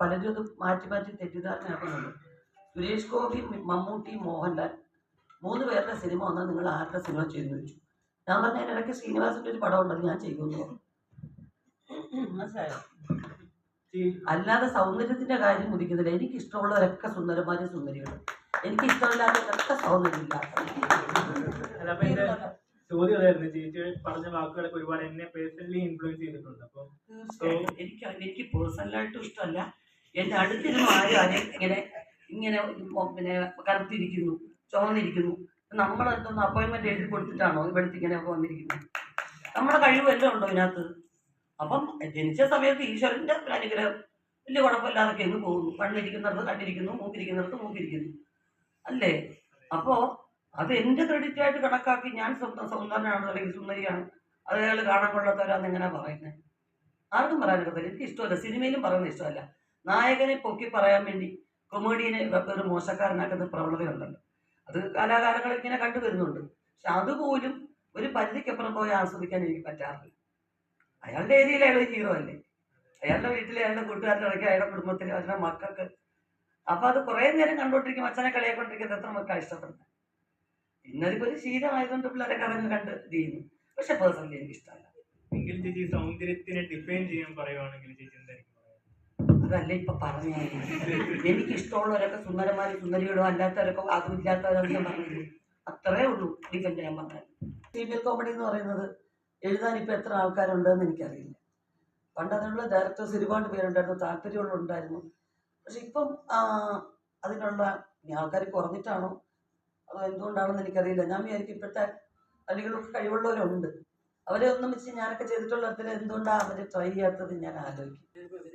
പലരും അത് മാറ്റി മാറ്റി തെറ്റിദ്ധാരണയാക്കുന്നുണ്ട്. സുരേഷ് ഗോപി മമ്മൂട്ടി മോഹൻലാൽ മൂന്ന് പേരുടെ സിനിമ വന്നാൽ നിങ്ങൾ ആരുടെ സിനിമ ചെയ്തു ചോദിച്ചു. ഞാൻ പറഞ്ഞ ഇടയ്ക്ക് ശ്രീനിവാസിന്റെ ഒരു പടം ഉണ്ടല്ലോ ഞാൻ ചെയ്യുമെന്ന് പറഞ്ഞു. മനസ്സിലായോ? അല്ലാതെ സൗന്ദര്യത്തിന്റെ കാര്യം മുതിക്കുന്നില്ല എനിക്ക് ഇഷ്ടമുള്ളവരൊക്കെ സുന്ദരന്മാരും സുന്ദരികളും. എനിക്ക് ഇഷ്ടമില്ലാത്തവരൊക്കെ സൗന്ദര്യമില്ല ചോദ്യം അതായിരുന്നു. ചേച്ചി പറഞ്ഞ വാക്കുകളൊക്കെ ഒരുപാട് എന്നെ പേഴ്സണലി ഇൻഫ്ലുവൻസ് ചെയ്തിട്ടുണ്ട്. അപ്പം എനിക്ക് എനിക്ക് പേഴ്സണലായിട്ടും ഇഷ്ടമല്ല. എന്റെ അടുത്തിരുന്ന് ആരും ആരും ഇങ്ങനെ ഇങ്ങനെ പിന്നെ കറുത്തിരിക്കുന്നു ചുവന്നിരിക്കുന്നു നമ്മളെന്തൊന്ന് അപ്പോയിന്റ്മെന്റ് എഴുതി കൊടുത്തിട്ടാണോ ഇവിടുത്തെ ഇങ്ങനെയൊക്കെ വന്നിരിക്കുന്നത്? നമ്മുടെ കഴിവ് എല്ലാം ഉണ്ടോ ഇതിനകത്ത്? അപ്പം ജനിച്ച സമയത്ത് ഈശ്വരന്റെ ഒരു അനുഗ്രഹം. വലിയ കുഴപ്പമില്ലാതൊക്കെ അങ്ങ് പോകുന്നു. കണ്ണിരിക്കുന്നിടത്ത് കണ്ടിരിക്കുന്നു മൂക്കിരിക്കുന്നിടത്ത് മൂക്കിരിക്കുന്നു. അല്ലേ? അപ്പോൾ അത് എന്റെ ക്രെഡിറ്റ് ആയിട്ട് കണക്കാക്കി ഞാൻ സ്വന്തം സൗന്ദര്യമാണ് അല്ലെങ്കിൽ സുന്ദരിയാണ്? അത് കാണാൻ കൊള്ളാത്തവരാന്ന് എങ്ങനെ പറയുന്നത് ആർക്കും പറയാനൊക്കത്തില്ല. എനിക്ക് ഇഷ്ടമല്ല. സിനിമയിലും പറയുന്നത് ഇഷ്ടമല്ല. നായകനെ പൊക്കി പറയാൻ വേണ്ടി കൊമേഡിയനെ ഒരു മോശക്കാരനാക്കുന്ന പ്രവണതയുണ്ടല്ലോ. അത് കലാകാരങ്ങൾ ഇങ്ങനെ കണ്ടു വരുന്നുണ്ട് പക്ഷെ അതുപോലും ഒരു പരിധിക്കപ്പുറം പോയി ആസ്വദിക്കാൻ എനിക്ക് പറ്റാറില്ല. അയാളുടെ ഏരിയയിൽ അയാൾ ഹീറോ അല്ലേ? അയാളുടെ വീട്ടിലെ അയാളുടെ കൂട്ടുകാരുടെ ഇടയ്ക്ക് അയാളുടെ കുടുംബത്തിൽ അയാളുടെ മക്കൾക്ക്. അപ്പൊ അത് കുറേ നേരം കണ്ടോണ്ടിരിക്കും. അച്ഛനെ കളിയാക്കൊണ്ടിരിക്കുന്നത് എത്ര മക്കൾ ഇഷ്ടപ്പെടുന്നത് ഇന്നതിപ്പോ ഒരു ശീലമായതുകൊണ്ട് പിള്ളേരെ കടന്ന് കണ്ട് ചെയ്യുന്നു. പക്ഷെ പേഴ്സണലി എനിക്ക് ഇഷ്ടമല്ല എങ്കിൽ ചേച്ചി സൗന്ദര്യത്തിനെ ഡിഫൈൻ ചെയ്യാൻ പറയുവാണെങ്കിൽ ചേച്ചി എന്തായിരിക്കും? അതല്ല ഇപ്പൊ പറഞ്ഞു? എനിക്ക് ഇഷ്ടമുള്ളവരൊക്കെ സുന്ദരന്മാരും സുന്ദരികളും അല്ലാത്തവരൊക്കെ അതും പറഞ്ഞു ഞാൻ പറഞ്ഞില്ലേ? അത്രേ ഉള്ളൂ ഡിഫൻഡ് ഞാൻ പറഞ്ഞത്. ഫീമെയിൽ കോമഡി എന്ന് പറയുന്നത് എഴുതാൻ ഇപ്പൊ എത്ര ആൾക്കാരുണ്ടെന്ന് എനിക്കറിയില്ല. പണ്ട് അതിനുള്ള ഡയറക്ടേഴ്സ് ഒരുപാട് പേരുണ്ടായിരുന്നു താല്പര്യമുള്ളവരുണ്ടായിരുന്നു. പക്ഷെ ഇപ്പം അതിനുള്ള ആൾക്കാർ കുറഞ്ഞിട്ടാണോ? അതോ എന്തുകൊണ്ടാണെന്ന് എനിക്കറിയില്ല. ഞാൻ വിചാരിക്കും ഇപ്പോഴത്തെ അടികളൊക്കെ കഴിവുള്ളവരുണ്ട്. അവരെ ഒന്നും വെച്ച് ഞാനൊക്കെ ചെയ്തിട്ടുള്ളതിൽ എന്തുകൊണ്ടാണ് അവർ ട്രൈ ചെയ്യാത്തത് ഞാൻ ആലോചിക്കും.